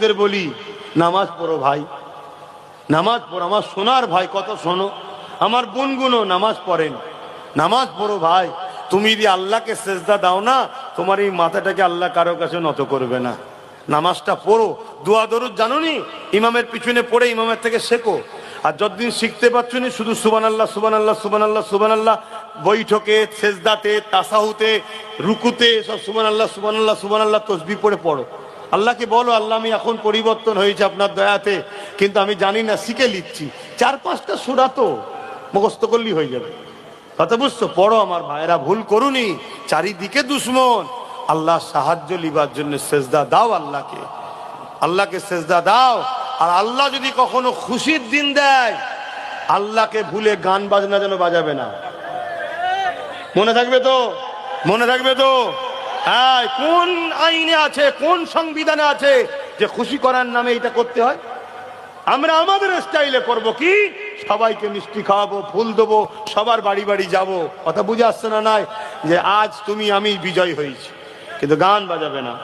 যুবকদের বলি, নামাজ পড়ো ভাই, নামাজ পড়ো, আমার সোনার ভাই কত শোনো আমার বোনগুনো নামাজ পড়েন, নামাজ পড়ো ভাই, তুমি যদি আল্লাহকে সেজদা দাও না, তোমার এই মাথাটাকে আল্লাহ কারও কাছে নত করবে না। নামাজটা পড়ো, দোয়া দরুদ জানো নি ইমামের পিছনে পড়ে ইমামের থেকে শেখো। আর যতদিন শিখতে পারছ নি, শুধু সুবান আল্লাহ সুবান আল্লাহ সুবান আল্লাহ সুবান আল্লাহ বৈঠকে, সেজদাতে, তাসাহুতে, রুকুতে, সব সুবান আল্লাহ সুবান আল্লাহ সুবান আল্লাহ তসবি পড়ে পড়ো। আল্লাহকে বলো, আল্লাহ আমি এখন পরিবর্তন হয়েছে আপনার দয়াতে, কিন্তু আমি জানি না, শিখে লিখছি চার পাঁচটা সুরা তো মুখস্থ করলেই হয়ে যাবে। কথা বুঝছ? পড়ো আমার ভাইয়েরা, ভুল করুনি। চারিদিকে দুশ্মন। আল্লাহ সাহায্য লিবার জন্য সেজদা দাও আল্লাহকে। আল্লাহকে সেজদা দাও। আর আল্লাহ যদি কখনো খুশির দিন দেয়, আল্লাহকে ভুলে গান বাজনা যেন বাজাবে না। মনে থাকবে তো? মনে থাকবে তো? হ্যাঁ কোন আইনে আছে, কোন সংবিধানে আছে যে খুশি করার নামে এটা করতে হয়? আমরা আমাদের স্টাইলে করব কি? সবাইকে মিষ্টি খাওয়াবো, ফুল দেবো, সবার বাড়ি বাড়ি যাব। কথা বুঝে আসছে না নাই? যে আজ তুমি, আমি বিজয় হয়েছি। কিন্তু গান বাজাবে না।